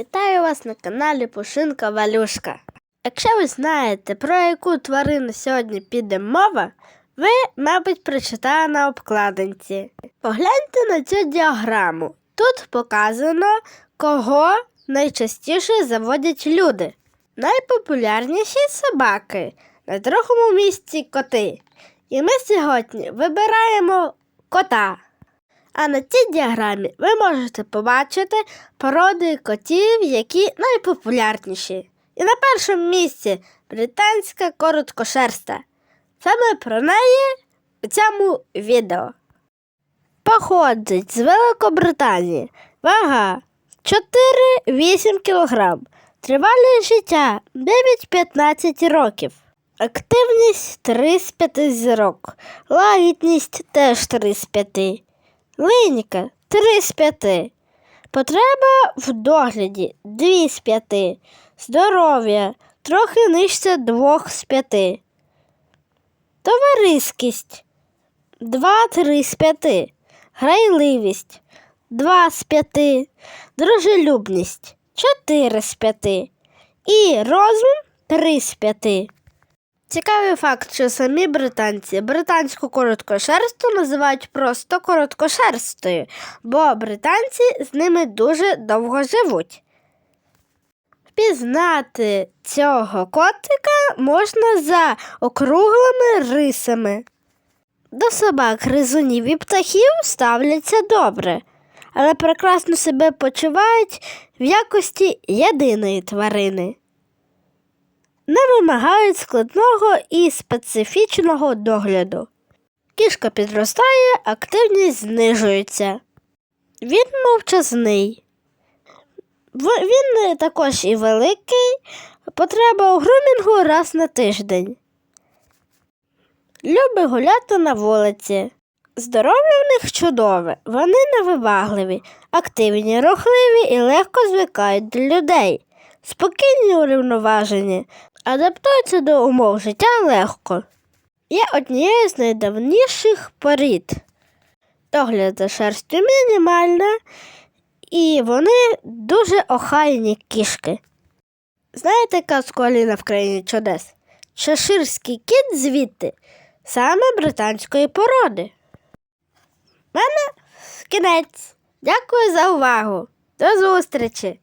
Вітаю вас на каналі Пушинка Валюшка. Якщо ви знаєте, про яку тварину сьогодні піде мова, ви, мабуть, прочитали на обкладинці. Погляньте на цю діаграму. Тут показано, кого найчастіше заводять люди. Найпопулярніші собаки, на другому місці коти. І ми сьогодні вибираємо кота. А на цій діаграмі ви можете побачити породи котів, які найпопулярніші. І на першому місці британська короткошерста. Саме про неї у цьому відео. Походить з Великобританії. Вага 4-8 кг. Тривалість життя 9-15 років. Активність 3 з 5 зірок. Лагідність теж 3 з 5. Линіка 3 з 5. Потреба в догляді 2 з 5. Здоров'я трохи нижче 2 з 5. Товариськість 2-3 з 5. Грайливість 2 з 5. Дружелюбність 4 з 5. І розум 3 з 5. Цікавий факт, що самі британці британську короткошерсту називають просто короткошерстою, бо британці з ними дуже довго живуть. Впізнати цього котика можна за округлими рисами. До собак, гризунів і птахів ставляться добре, але прекрасно себе почувають в якості єдиної тварини вимагають складного і специфічного догляду. Кішка підростає, активність знижується. Він мовчазний. Він також і великий, потреба у грумінгу раз на тиждень. Любить гуляти на вулиці. Здоров'я в них чудове, вони невибагливі, активні, рухливі і легко звикають до людей. Спокійні урівноважені, адаптуються до умов життя легко. Є однією з найдавніших порід. Догляд за шерстю мінімальна, і вони дуже охайні кішки. Знаєте казку Аліна в країні чудес? Чеширський кіт звідти саме британської породи. В Мене кінець. Дякую за увагу. До зустрічі!